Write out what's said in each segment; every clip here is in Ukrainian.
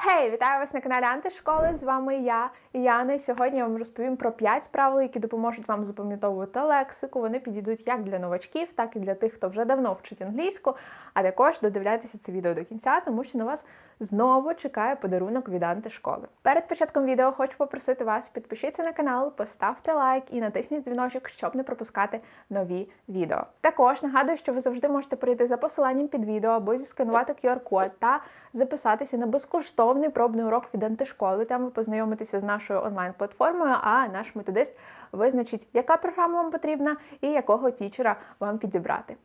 Хей, вітаю вас на каналі Антишколи. З вами я, Яна. І сьогодні я вам розповім про 5 правил, які допоможуть вам запам'ятовувати лексику. Вони підійдуть як для новачків, так і для тих, хто вже давно вчить англійську. А також додивляйтеся це відео до кінця, тому що на вас знову чекає подарунок від антишколи. Перед початком відео хочу попросити вас підпишіться на канал, поставте лайк і натисніть дзвіночок, щоб не пропускати нові відео. Також нагадую, що ви завжди можете перейти за посиланням під відео або зісканувати QR-код та записатися на безкоштовний пробний урок від антишколи. Там ви познайомитеся з нашою онлайн-платформою, а наш методист визначить, яка програма вам потрібна і якого тічера вам підібрати.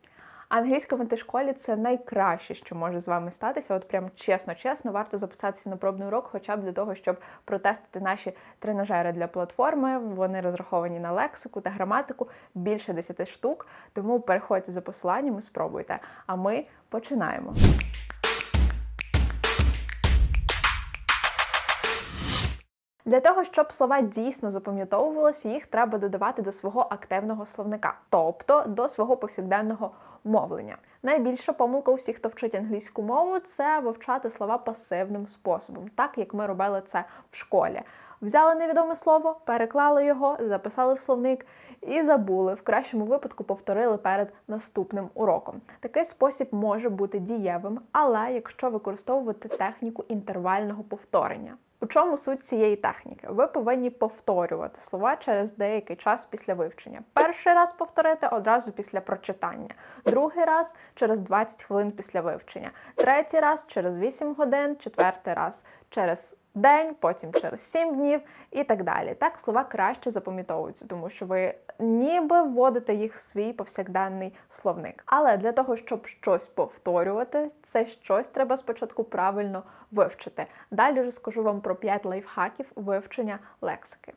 Англійська в антишколі це найкраще, що може з вами статися. От прям чесно-чесно, варто записатися на пробний урок, хоча б для того, щоб протестити наші тренажери для платформи. Вони розраховані на лексику та граматику більше 10 штук. Тому переходьте за посиланням і спробуйте. А ми починаємо. Для того, щоб слова дійсно запам'ятовувалися, їх треба додавати до свого активного словника, тобто до свого повсякденного мовлення. Найбільша помилка у всіх, хто вчить англійську мову, це вивчати слова пасивним способом, так як ми робили це в школі. Взяли невідоме слово, переклали його, записали в словник і забули. В кращому випадку повторили перед наступним уроком. Такий спосіб може бути дієвим, але якщо використовувати техніку інтервального повторення. У чому суть цієї техніки? Ви повинні повторювати слова через деякий час після вивчення. Перший раз повторити одразу після прочитання, другий раз через 20 хвилин після вивчення, третій раз через 8 годин, четвертий раз через день, потім через 7 днів і так далі. Так слова краще запам'ятовуються, тому що ви ніби вводите їх в свій повсякденний словник. Але для того, щоб щось повторювати, це щось треба спочатку правильно вивчити. Далі розкажу вам про 5 лайфхаків вивчення лексики.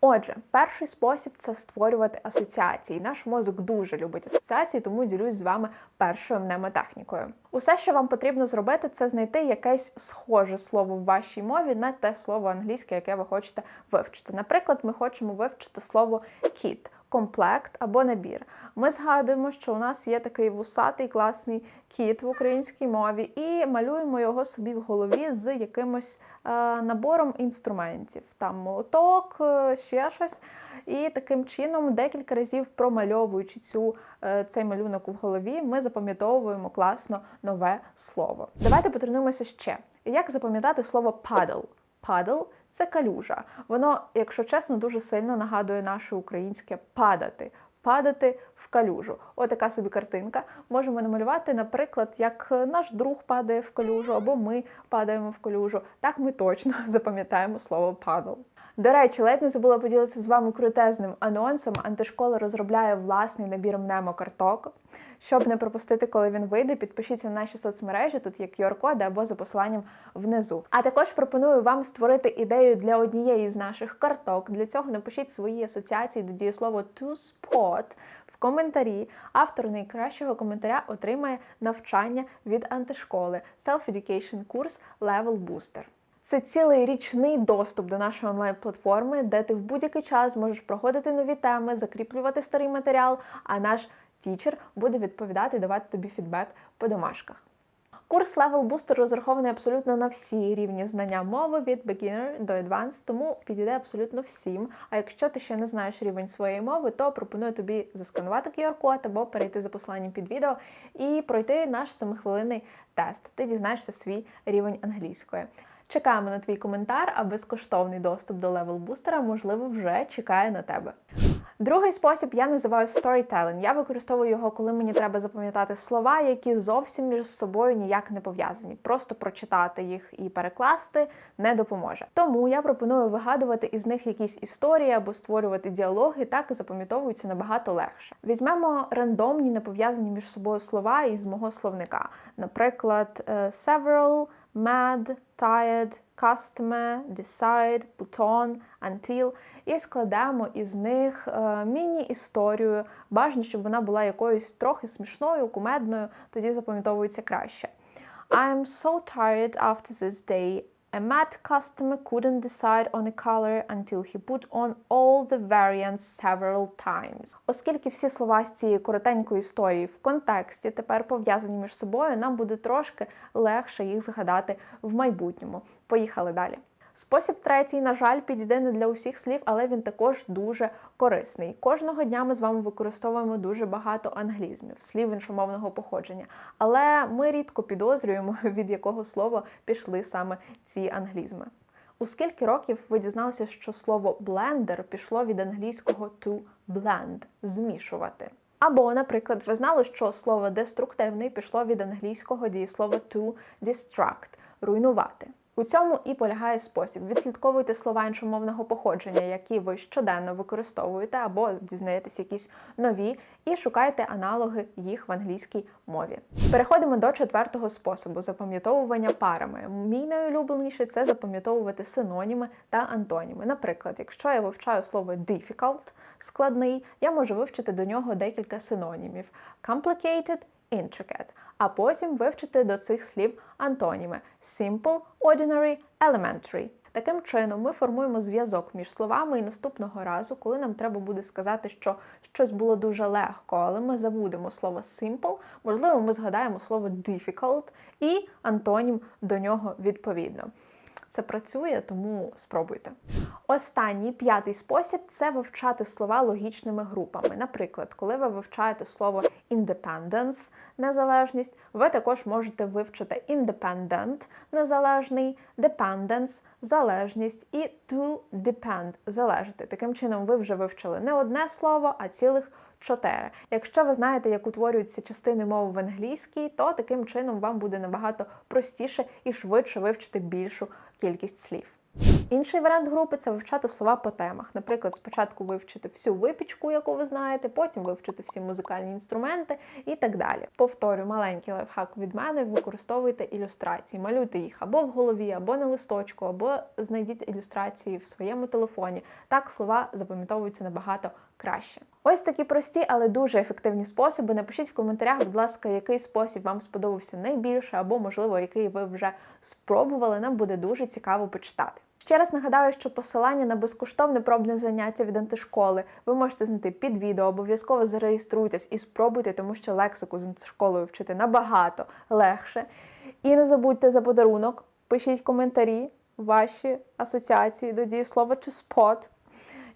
Отже, перший спосіб це створювати асоціації. Наш мозок дуже любить асоціації, тому ділюсь з вами першою мнемотехнікою. Усе, що вам потрібно зробити, це знайти якесь схоже слово в вашій мові на те слово англійське, яке ви хочете вивчити. Наприклад, ми хочемо вивчити слово кіт. Комплект або набір. Ми згадуємо, що у нас є такий вусатий класний кіт в українській мові, і малюємо його собі в голові з якимось е, набором інструментів. Там молоток, е, ще щось. І таким чином, декілька разів промальовуючи цю, е, цей малюнок у голові, ми запам'ятовуємо класно нове слово. Давайте потренуємося ще. Як запам'ятати слово paddle? Paddle – це калюжа. Воно, якщо чесно, дуже сильно нагадує наше українське падати. Падати в калюжу. Отака собі картинка. Можемо намалювати, наприклад, як наш друг падає в калюжу, або ми падаємо в калюжу. Так ми точно запам'ятаємо слово paddle. До речі, ледь не забула поділитися з вами крутезним анонсом. Антишкола розробляє власний набір мнемокарток. Щоб не пропустити, коли він вийде, підпишіться на наші соцмережі, тут є QR-коди або за посиланням внизу. А також пропоную вам створити ідею для однієї з наших карток. Для цього напишіть свої асоціації до дієслова to spot в коментарі. Автор найкращого коментаря отримає навчання від антишколи Self-Education курс Level Booster. Це цілий річний доступ до нашої онлайн-платформи, де ти в будь-який час можеш проходити нові теми, закріплювати старий матеріал, а наш тічер буде відповідати і давати тобі фідбек по домашках. Курс Level Booster розрахований абсолютно на всі рівні знання мови від beginner до advanced, тому підійде абсолютно всім. А якщо ти ще не знаєш рівень своєї мови, то пропоную тобі засканувати QR-код або перейти за посиланням під відео і пройти наш семихвилинний тест. Ти дізнаєшся свій рівень англійської. Чекаємо на твій коментар, а безкоштовний доступ до левел бустера, можливо, вже чекає на тебе. Другий спосіб я називаю storytelling. Я використовую його, коли мені треба запам'ятати слова, які зовсім між собою ніяк не пов'язані. Просто прочитати їх і перекласти не допоможе. Тому я пропоную вигадувати із них якісь історії або створювати діалоги, так запам'ятовуються набагато легше. Візьмемо рандомні, не пов'язані між собою слова із мого словника. Наприклад, several, mad, tired, customer, decide, put on, until. І складемо із них е, міні-історію. Бажано, щоб вона була якоюсь трохи смішною, кумедною, тоді запам'ятовується краще. I'm so tired after this day. A mad customer couldn't decide on a color until he put on all the variants several times. Оскільки всі слова з цієї коротенької історії в контексті тепер пов'язані між собою, нам буде трошки легше їх згадати в майбутньому. Поїхали далі. Спосіб третій, на жаль, підійде не для усіх слів, але він також дуже корисний. Кожного дня ми з вами використовуємо дуже багато англізмів, слів іншомовного походження. Але ми рідко підозрюємо, від якого слова пішли саме ці англізми. У скільки років ви дізналися, що слово блендер пішло від англійського to blend змішувати? Або, наприклад, ви знали, що слово деструктивний пішло від англійського дієслова to distract руйнувати. У цьому і полягає спосіб. Відслідковуйте слова іншомовного походження, які ви щоденно використовуєте, або дізнаєтесь якісь нові, і шукайте аналоги їх в англійській мові. Переходимо до четвертого способу запам'ятовування парами. Мій найулюбленіший це запам'ятовувати синоніми та антоніми. Наприклад, якщо я вивчаю слово difficult, складний, я можу вивчити до нього декілька синонімів: complicated, intricate, а потім вивчити до цих слів антоніми simple, ordinary, elementary. Таким чином, ми формуємо зв'язок між словами, і наступного разу, коли нам треба буде сказати, що щось було дуже легко, але ми забудемо слово simple, можливо, ми згадаємо слово difficult і антонім до нього відповідно. Це працює, тому спробуйте. Останній п'ятий спосіб це вивчати слова логічними групами. Наприклад, коли ви вивчаєте слово independence незалежність, ви також можете вивчити independent незалежний, dependence залежність і to depend залежати. Таким чином, ви вже вивчили не одне слово, а цілих чотири. Якщо ви знаєте, як утворюються частини мови в англійській, то таким чином вам буде набагато простіше і швидше вивчити більшу кількість слів. Інший варіант групи це вивчати слова по темах. Наприклад, спочатку вивчити всю випічку, яку ви знаєте, потім вивчити всі музикальні інструменти і так далі. Повторю, маленький лайфхак від мене, використовуйте ілюстрації, малюйте їх або в голові, або на листочку, або знайдіть ілюстрації в своєму телефоні. Так слова запам'ятовуються набагато краще. Ось такі прості, але дуже ефективні способи. Напишіть в коментарях, будь ласка, який спосіб вам сподобався найбільше, або, можливо, який ви вже спробували. Нам буде дуже цікаво почитати. Ще раз нагадаю, що посилання на безкоштовне пробне заняття від антишколи ви можете знайти під відео. Обов'язково зареєструйтесь і спробуйте, тому що лексику з антишколою вчити набагато легше. І не забудьте за подарунок, пишіть коментарі, ваші асоціації до дієслова to spot.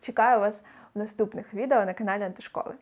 Чекаю вас наступних відео на каналі Антишколи.